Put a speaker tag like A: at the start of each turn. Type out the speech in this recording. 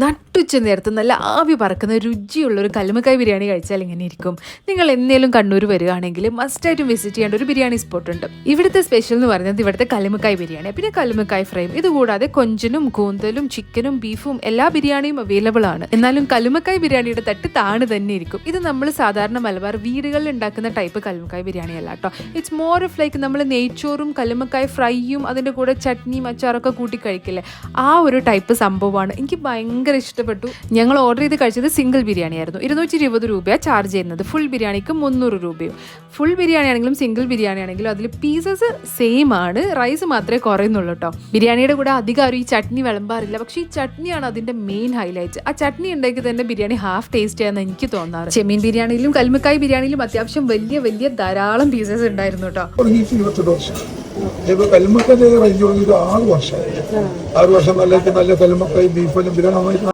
A: നട്ടുച്ച നേരത്ത് നല്ല ആവി പറക്കുന്ന രുചിയുള്ള ഒരു കല്ലുമക്കായ് ബിരിയാണി കഴിച്ചാൽ ഇങ്ങനെ ഇരിക്കും. നിങ്ങൾ എന്നേലും കണ്ണൂർ വരികയാണെങ്കിൽ മസ്റ്റായിട്ടും വിസിറ്റ് ചെയ്യേണ്ട ഒരു ബിരിയാണി സ്പോട്ട് ഉണ്ട്. ഇവിടുത്തെ സ്പെഷ്യൽ എന്ന് പറയുന്നത് ഇവിടുത്തെ കല്ലുമക്കായ് ബിരിയാണി. പിന്നെ കല്ലുമക്കായ് ഫ്രൈയും ഇതുകൂടാതെ കൊഞ്ചനും കൂന്തലും ചിക്കനും ബീഫും എല്ലാ ബിരിയാണിയും അവൈലബിൾ ആണ്. എന്നാലും കല്ലുമക്കായ് ബിരിയാണിയുടെ തട്ട് താണ് തന്നെ ഇരിക്കും. ഇത് നമ്മൾ സാധാരണ മലബാർ വീടുകളിൽ ഉണ്ടാക്കുന്ന ടൈപ്പ് കല്ലുമക്കായ് ബിരിയാണി അല്ല കേട്ടോ ഇറ്റ്സ് മോർ ഓഫ് ലൈക്ക് നമ്മൾ നെയ്ച്ചോറും കല്ലുമക്കായ് ഫ്രൈയും അതിന്റെ കൂടെ ചട്നിയും അച്ചാറൊക്കെ കൂട്ടി കഴിക്കില്ലേ? ആ ഒരു ടൈപ്പ് സംഭവമാണ്. എനിക്ക് ഭയങ്കര ഇഷ്ടപ്പെട്ടു. ഞങ്ങൾ ഓർഡർ ചെയ്ത് കഴിച്ചത് സിംഗിൾ ബിരിയാണി ആയിരുന്നു. ഇരുന്നൂറ്റി ഇരുപത് രൂപയാണ് ചാർജ് ചെയ്യുന്നത്. ഫുൾ ബിരിയാണിക്ക് മുന്നൂറ് രൂപയും. ഫുൾ ബിരിയാണി ആണെങ്കിലും സിംഗിൾ ബിരിയാണി ആണെങ്കിലും അതിൽ പീസസ് സെയിം ആണ്. റൈസ് മാത്രമേ കുറയുന്നുള്ളൂ കേട്ടോ ബിരിയാണിയുടെ കൂടെ അധികം ആരും ഈ ചട്നി വിളമ്പാറില്ല. പക്ഷെ ഈ ചട്നിയാണ് അതിന്റെ മെയിൻ ഹൈലൈറ്റ് ആ ചട്നി ഉണ്ടെങ്കിൽ തന്നെ ബിരിയാണി ഹാഫ് ടേസ്റ്റ് ആണെന്ന് എനിക്ക് തോന്നാറ്. ചെമ്മീൻ ബിരിയാണിയിലും കൽമക്കായ് ബിരിയാണിയിലും അത്യാവശ്യം വലിയ വലിയ ധാരാളം പീസസ് ഉണ്ടായിരുന്നു കേട്ടോ
B: ഇപ്പൊ കൽമക്കന്റെ റേഞ്ച് തുടങ്ങിയിട്ട് ആറ് വർഷമായി. ആറ് വർഷം നല്ല നല്ല കൽമക്കായി ബീഫെല്ലാം ബിരിയാണി